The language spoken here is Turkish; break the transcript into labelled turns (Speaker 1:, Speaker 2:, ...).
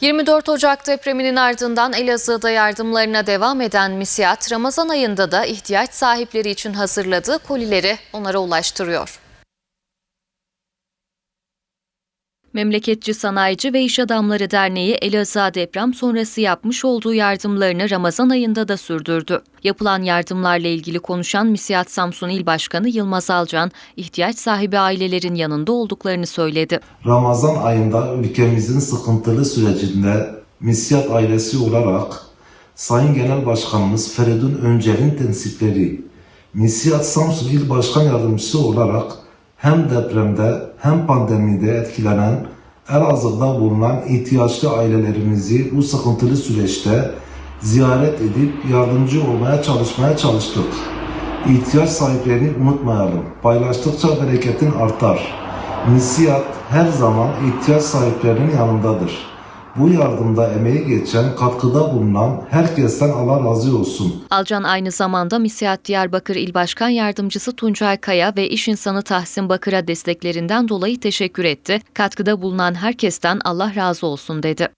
Speaker 1: 24 Ocak depreminin ardından Elazığ'da yardımlarına devam eden Misyat, Ramazan ayında da ihtiyaç sahipleri için hazırladığı kolileri onlara ulaştırıyor. Memleketçi Sanayici ve İş Adamları Derneği Elazığ deprem sonrası yapmış olduğu yardımlarını Ramazan ayında da sürdürdü. Yapılan yardımlarla ilgili konuşan Misyat Samsun İl Başkanı Yılmaz Alcan, ihtiyaç sahibi ailelerin yanında olduklarını söyledi.
Speaker 2: Ramazan ayında ülkemizin sıkıntılı sürecinde Misyat ailesi olarak Sayın Genel Başkanımız Feridun Öncel'in tensipleri, Misyat Samsun İl Başkan Yardımcısı olarak hem depremde hem pandemide etkilenen Elazığ'da bulunan ihtiyaçlı ailelerimizi bu sıkıntılı süreçte ziyaret edip yardımcı olmaya çalışmaya çalıştık. İhtiyaç sahiplerini unutmayalım. Paylaştıkça bereketin artar. Misiyat her zaman ihtiyaç sahiplerinin yanındadır. Bu yardımda emeği geçen, katkıda bulunan herkesten Allah razı olsun.
Speaker 1: Alcan aynı zamanda Misyat Diyarbakır İl Başkan Yardımcısı Tuncay Kaya ve iş insanı Tahsin Bakır'a desteklerinden dolayı teşekkür etti. Katkıda bulunan herkesten Allah razı olsun dedi.